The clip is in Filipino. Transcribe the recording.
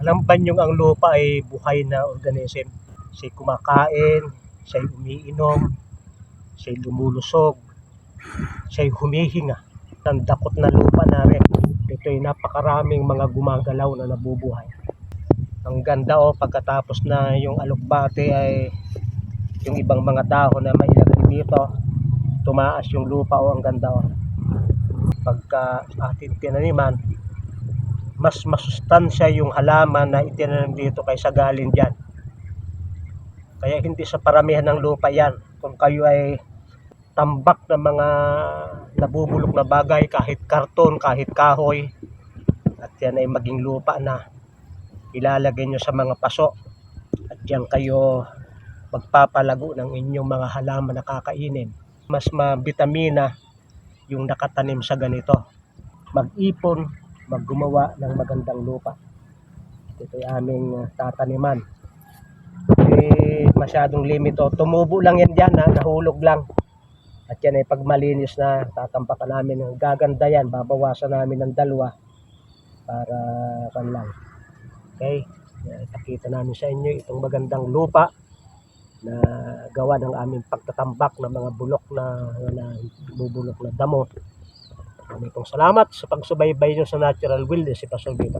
Alam ba nyo ang lupa ay buhay na organism? Siya'y kumakain, siya'y umiinom, siya'y lumulusog, siya'y humihinga. Ang dakot na lupa namin. Ito'y napakaraming mga gumagalaw na nabubuhay. Ang ganda o pagkatapos na yung alugbate ay yung ibang mga dahon na mailagay dito, tumaas yung lupa o ang ganda o. Pagka atin tinaniman, mas masustansya yung halaman na itinanim dito kaysa galing dyan. Kaya hindi sa paramihan ng lupa yan. Kung kayo ay tambak na mga nabubulok na bagay, kahit karton, kahit kahoy, at yan ay maging lupa na ilalagay nyo sa mga paso at diyan kayo magpapalago ng inyong mga halaman na kakainin. Mas mabitamina yung nakatanim sa ganito. Mag-ipon, maggumawa ng magandang lupa. Ito ay aming uh, tataniman. Eh, masyadong limito. Tumubo lang yan dyan, ha? nahulog lang. At yan ay pag malinis na, tatampakan namin ng gaganda yan. Babawasan namin ng dalawa para kan lang. Okay? Ipakita namin sa inyo itong magandang lupa na gawa ng aming pagtatambak ng mga bulok na, na bubulok na damo. Maraming pong salamat sa pagsubaybay nyo sa Natural Wilderness si Pastor Vito.